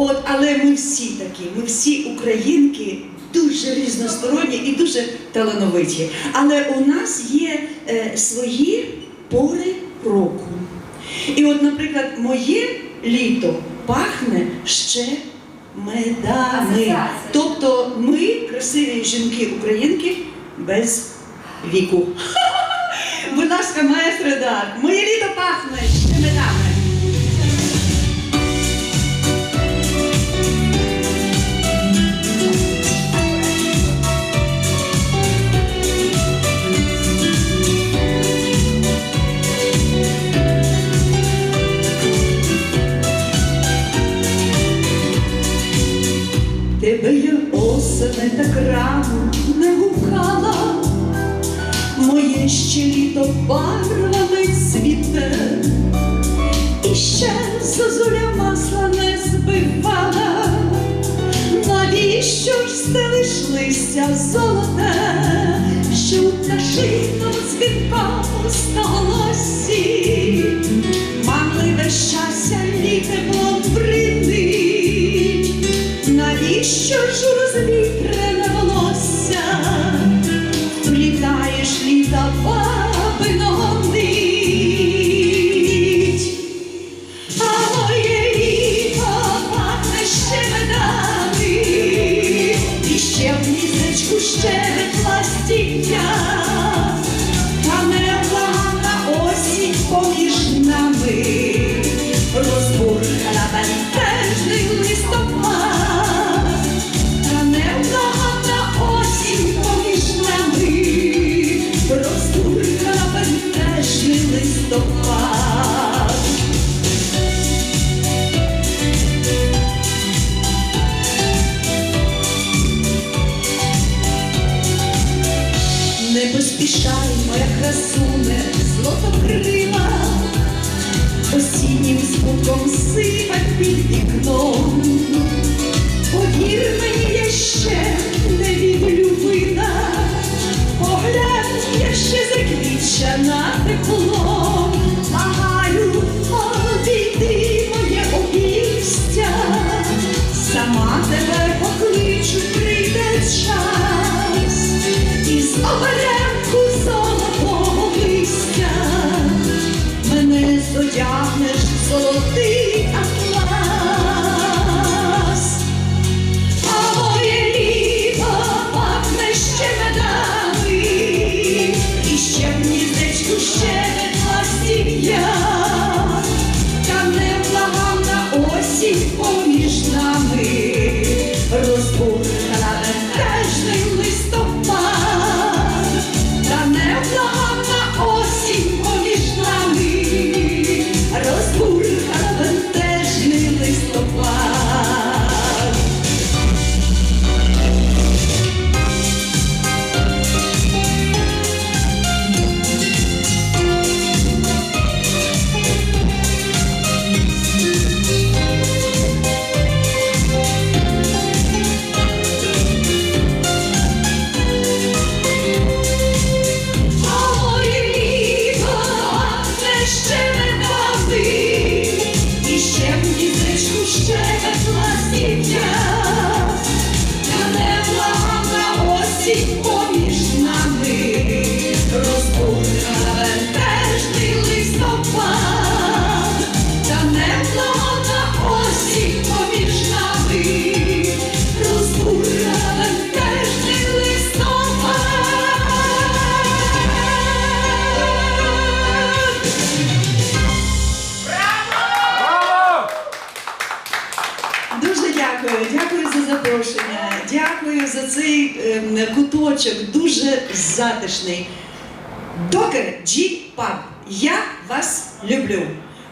От, але ми всі такі, ми всі українки дуже різносторонні і дуже талановиті. Але у нас є е, свої пори року. І от, наприклад, моє літо пахне ще медами. Тобто ми, красиві жінки-українки, без віку. Будь ласка, маестро Дарк, моє літо пахне так рано не гукала, моє ще літо барвами цвіте, і ще зозуля масла не збивала, навіщо ж стелиш листя золоте, що у пташином дзвінкому сталосі, мамливе щастя літепло бринить. Навіщо ж розвітрене щебетла стіння, поспішай, моя красуне, злотокрила, осіннім звуком сипать під вікном. Гніздечку щебетла сім'я, та Дуже дякую, дякую за запрошення, за цей ем, куточок, дуже затишний. Докер Джі Паб, я вас люблю.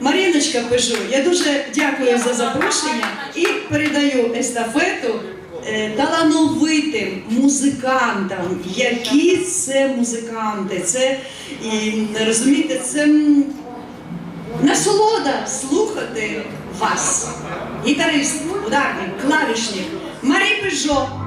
Маріночка Пежу, я дуже дякую за запрошення і передаю естафету е, талановитим музикантам. Які це музиканти? Це і розумієте, це насолода слухати вас. Гітарист, ударник, клавішник Марій Пежо.